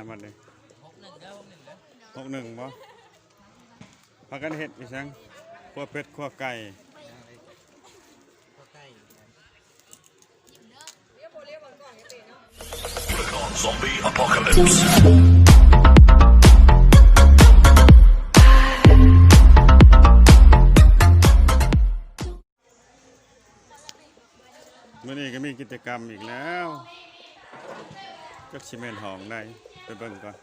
หามันเลยหกหนึ่งเด้อหกหนึ่งเด้อหกหนึ่งบ่พากันเห็ดอีสังขั้วเป็ดขั้วไก่ก็ใกล้ Zombie apocalypse. มื่อนี้ก็มีกิจกรรมอีกแล้ว ก็ชิเมนหองได้ไปเบิ่งก่อน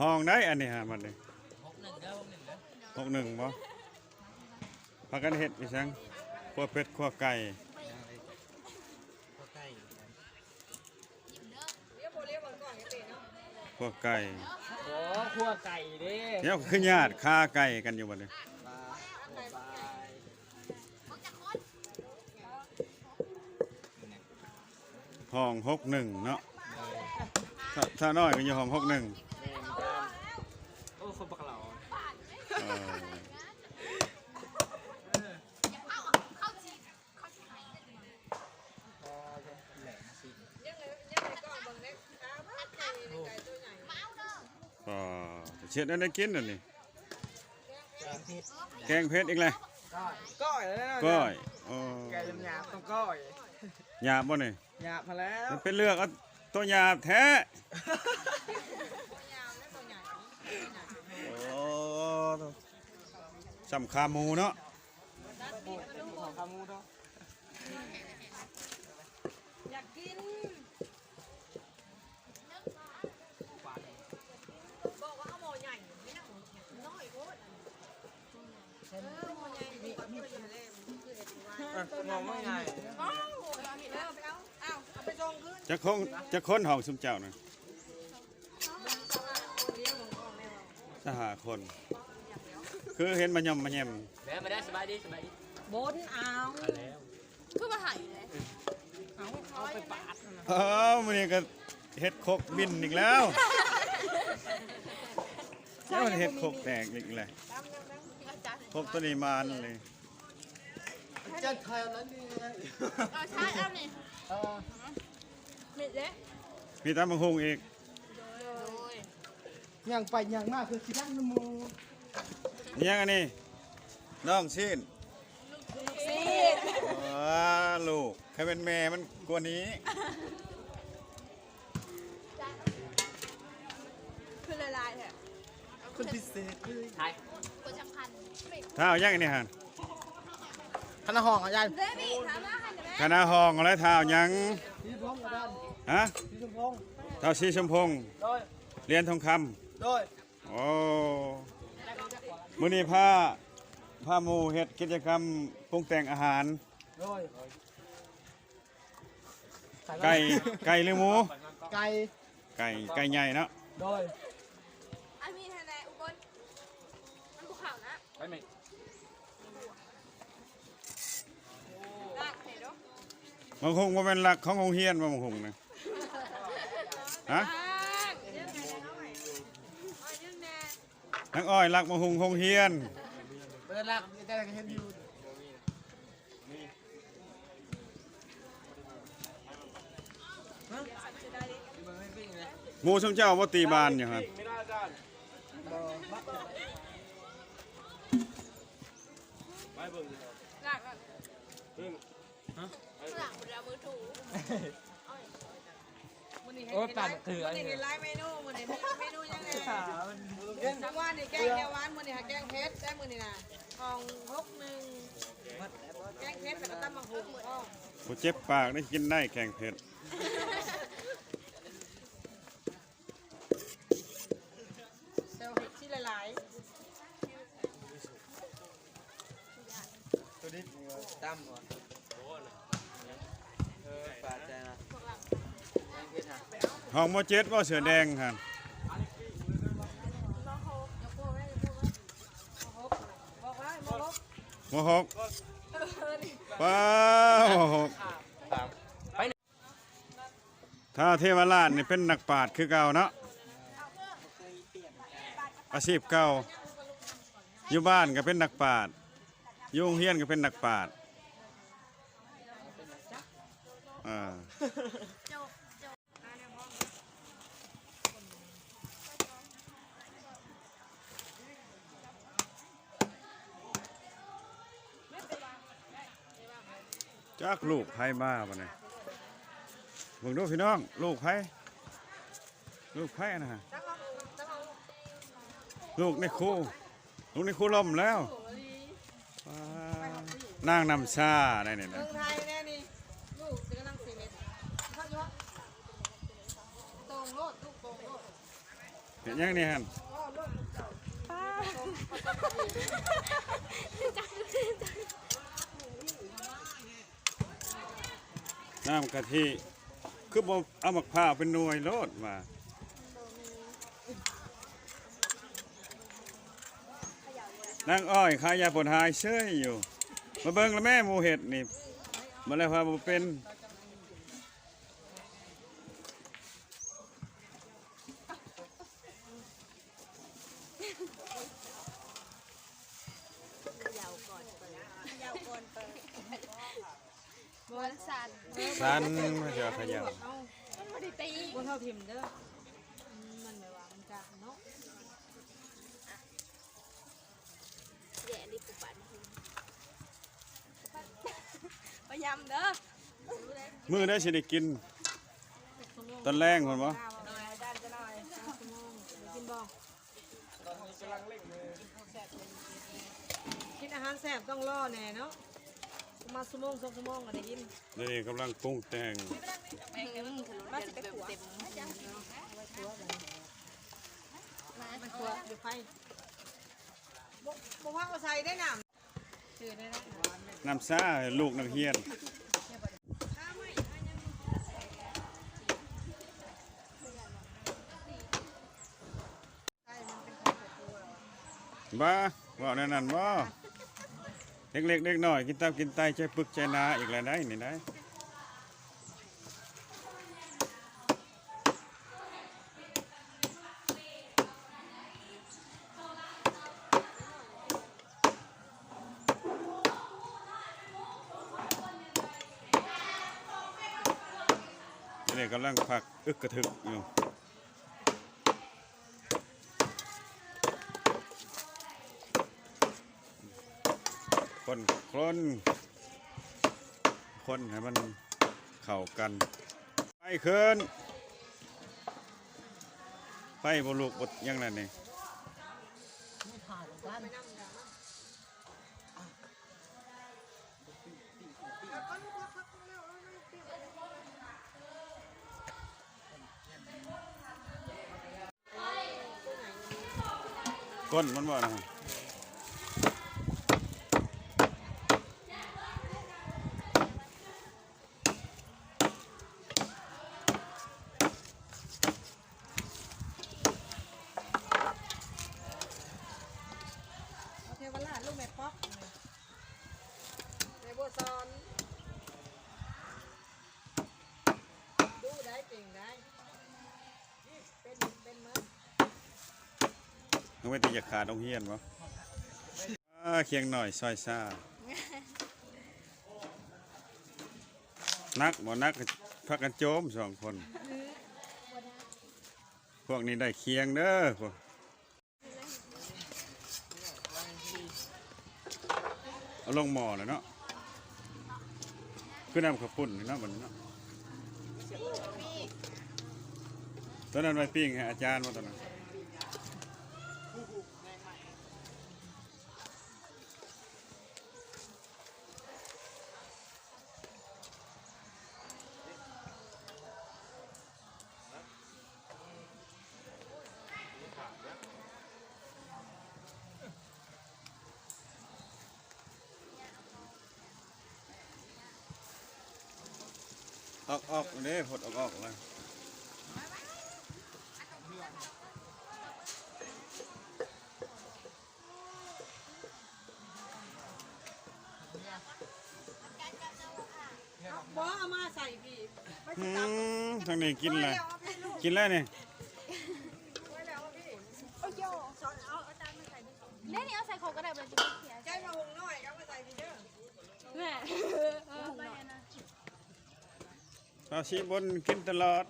ห้องได้อันนี้ฮะมันเลยหกหนึ่งเด้อหกหนึ่งเด้อหกหนึ่งบ่พากันเห็ดอีสังขั้วเป็ดขั้วไก่ก็ใกล้ขั้วไก่โอ้ขัวไก่เด้เนี่ยคือญาติฆ่าไก่กันอยู่บ่เนี่ ห้องหกหนึ่งเนาะถ้าถ้าน้อยก็อยู่ห้องหกหนึ่งโอ้คนปากเหล่าเออพอจะแหลมสิก็เช็ดอันได้กินอันนี้แกงเผ็ดอีกเลยก้อยก้อยแล้วนะก้อยโอ้ไก่ หยาบๆต้องก้อยหยาบบ่นี่หยาบมาแล้วมันเป็นเลือกเอาตัวหยาบแท้โอ้สำคาหมูเนาะของขามูเนาะอยากกินบอกว่าเอาหม้อใหญ่ไม่น่าหมูน้อยโคตรเออหม้อใหญ่ มีความเพื่อนอยู่แล้วมันคือเอ็ดว่าอะมองไม่ไงอ้าวเอาเห็นแล้วเอาไปเอาอ้าวเอาไปส่งคืนจะคงจะค้นห้องซุมเจ้าน่ะเลี้ยงของพ่อแม่เราสหคน คือเห็นมันยำมันแยมแม่มาได้สบายดีสบายดีบนเอามาแล้วคือมาหายเลยเอาเอาไปปาดนะเอ้ามันนี่ก็เฮ็ดโคกบินอีกแล้วแล้วมันเฮ็ดโคกแตกอีกเลยโคกตัวนี้มานเลย จะไทยแล้วนี่ไงเอาใช่เอานี่เออมิดเลยมีตามบังฮงอีกย่างไปย่างมากคือสิดังนโมนี่ยังอันนี้น้องชินซีว้าลูกใครเป็นแม่มันกว่านี้คือละลายแท้คนพิเศษเลย ไทยถ้าเอายังอันนี้ฮะ คณะห้องอาจารย์เดมี่ถามมาค่ะเดี๋ยวแม่คณะห้องอะไรเท้ายังพี่ชมพงษ์อาจารย์ฮะพี่ชมพงษ์เท้าชีชมพงษ์โดยเรียนทองคโดยำโอ้มื้อนี้ผ้าผ้าหมูเฮ็ดกิจกรรมปรุงแต่งอาหารโดยไก่ไก่หรือหมู ไก่ไก่ไก่ใหญ่เนาะโดยอันมีทนายอุบลมันภูเขานะไปไหม ลากไหนดู บางคงว่าเป็นหลักของโรงเรียนบ่บางคงนะฮะลางอ้อยรักอ้อยหลักบางคงโรงเรียนเปิดลักอาจารย์ก็เห็นอยู่หมูสมเจ้าบ่าตีบานอยู่ครับลากลาก หลังเรามือถูโอ้ยปาดถือมัอันนี่ไล่เมนูมันนี่เมนูยังไงขามันจังวะนี่แกงแก้วหวานมันนี่หาแกงเพชรได้มันนี่นะทองหกหนึ่งแกงเพชรแต่ก็ตั้มมังคุดอ๋อบ่เจ็บปากได้กินได้แกงเผ็ด เซลล์เห็ดที่ละลาย ตัวนี้ตั้มก่อนเออปาดใจนะ ห้ องบ่เจ็ดบ่เสือแดงครับบอกว่าบอกว่าบ่หกเออนี่ป้าบ่หกถ้าเทวราชนี่เป็นนักปราชญ์คือเก่าเนาะอาชีพเก่าอยู่บ้านก็เป็นนักปราชญ์อยู่โรงเรียนก็เป็นนักปราชญ์อ่าจบจบมาในห้อง จักลูกไผมาบ่เนี่ยเบิ่งดูพี่น้อง ลูกไผลูกไผนะฮะตั้งห้องตั้งห้องลูกในครูลูกในครูล่มแล้วว้านางนำชาได้นี่เมืนะองไทยแน่นี่ลูกจะกำลังสี่เมตรเข้าอยู่ห้องตรงโลดลูกตรงโลดเห็นยังนี่ฮันอ๋อลูกป้า น้ำกะทิคือบ่เอามะพร้าวเป็นหน่วยโลดมาน่งอ้อยขายยาปวดหายเชื่อยอยู่ มาเบิ่งแล้วแม่หมูเห็ดนี่มาแล้วพาบ่เป็น บนสันสันมาเจอขยาวมันไม่ได้ตีบนเท่าทิมเด้ออืมมันไม่ว่ามันกะเนาะแย่ดิปุบปันพยายามเด้อมื้อได้สิได้กิน ตอนแรงพุ่นบ่ข้าวเอาด้านจะหน่อยสามชั่วโมงเดี๋ยวกินบ่กินอาหารแซ่บต้องรอแน่เนาะประ มาณชั่วโมงสองชั่วโมงก็ได้กินเดี๋ยวนี้กำลังปรุงแต่งมาสิไปขัวมันตัวเดี๋ยวไฟบ่บ่ว่าเอาใส่ได้น้ำชื่อได้นะน้ำซ่าให้ลูกนักเรียนใช่มันเป็นของตัวบ้าว่าแนั่นนั่นบ่ เล็กๆเล็กน้อยกินตับกินไตใจปึกใจนาอีกแล้วได้นี่ได้นี่กำลังพักอึกกระทึกอยู่ คนคนคนให้มันเข้ากันไปขึ้นไปบลูกบดยังไงนี่ก้นมันบ่นะ โอเควัน ละลูกแม่ป๊อกแม่บัวซอน ดูได้เก่งได้ เป็นเป็นมั้ยนึกว่าจะอยากขาดองเฮียนบ่อ่าเคียงหน่อยซอยซ่านักบ่นักพักกันโจมสองคน พวกนี้ได้เคียงเด้อพวก เอาลงหม้อเลยเนาะคือน้ำข้าวปุ้นนี่เนาะมันเนาะตอนนั้นไปปิ้งให้อาจารย์มาตอนนั้น ออกออกเด้ผดออกออกเลยบ่เอามาใส่พี่ไม่อืใช่ตับมทางนี้กินอะไรเอาพี่ลูกกินแล้วนี่ไว้แล้วพี่ โอ้ย สอนเอาเอาจารย์มาใส่ดิ เล่นนี่เอาใส่โคก็ได้มันจะไม่เสีย ใจมาหุงน้อยเอามาใส่พี่เด้อแม่เออไปนะาวชีบนกินตลอด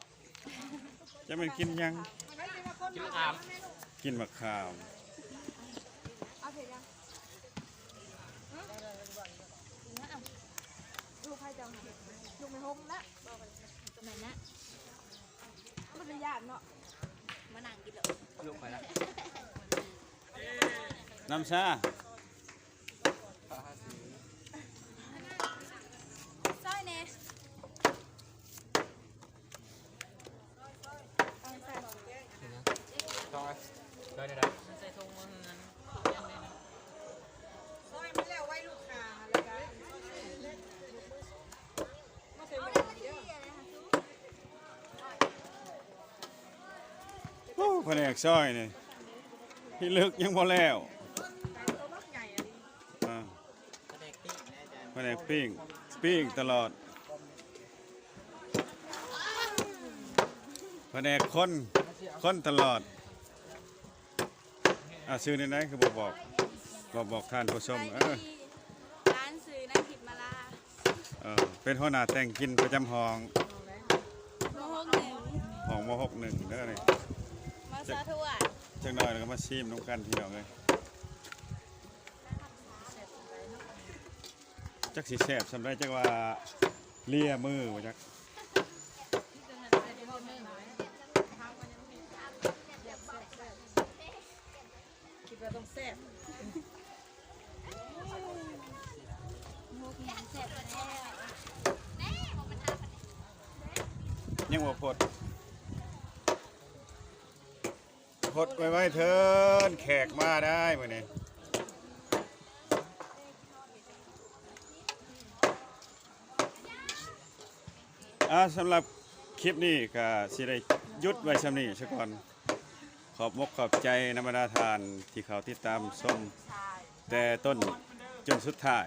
จะมันกินหยัง กินอามกินมะขามเอาเผ็ดยังลูกใครจังลูกไม่หกละตรงไหนนะมันเป็นญาติเนาะมานั่งกินเลยลูกไปแล้วน้ำชา ซอยเน่เอาใส่ ต่อยได้ได้ได้ใส่ทงมันนั้น ซอยมันแล้วไว้ลูกค้าแล้วกันมาใส่หมดเดียว โอ้ แผนกซอยนี่พี่ลึกยังบ่แล้วตัวมักใหญ่อันนี้อ่าแดกตีแน่ใจแผนกปิ้งปิ้งตลอดแผนกคนคนตลอดอะซื้อในไหนคือบอกบอกบอกบอกท่านผู้ชมเออร้านซื้อนั่งผิดมาลาเออเป็นหัวหน้าแต่งกินประจำห้องโมหกหนึ่งห้องมหกหนึ่งเด้อนี่มา ซาทั่วจังหน่อยแล้วก็มาชิมน้ำกันพี่น้องเลยจักสีแสบสำได้จักว่าเลียมือว่าจักคิดว่าต้องแซ่บโมกหนึ่งเสร็จแล้วยังว่าพด พดไว้ไว้เถินแขกมาได้มื่อนี้อ่าสำหรับคลิปนี้ก็สิได้ยุดไว้สำนี้ซะก่อน ขอบมกขอบใจนำบรรดาทานที่เขาติดตามชมแต่ต้นจนสุดท้าย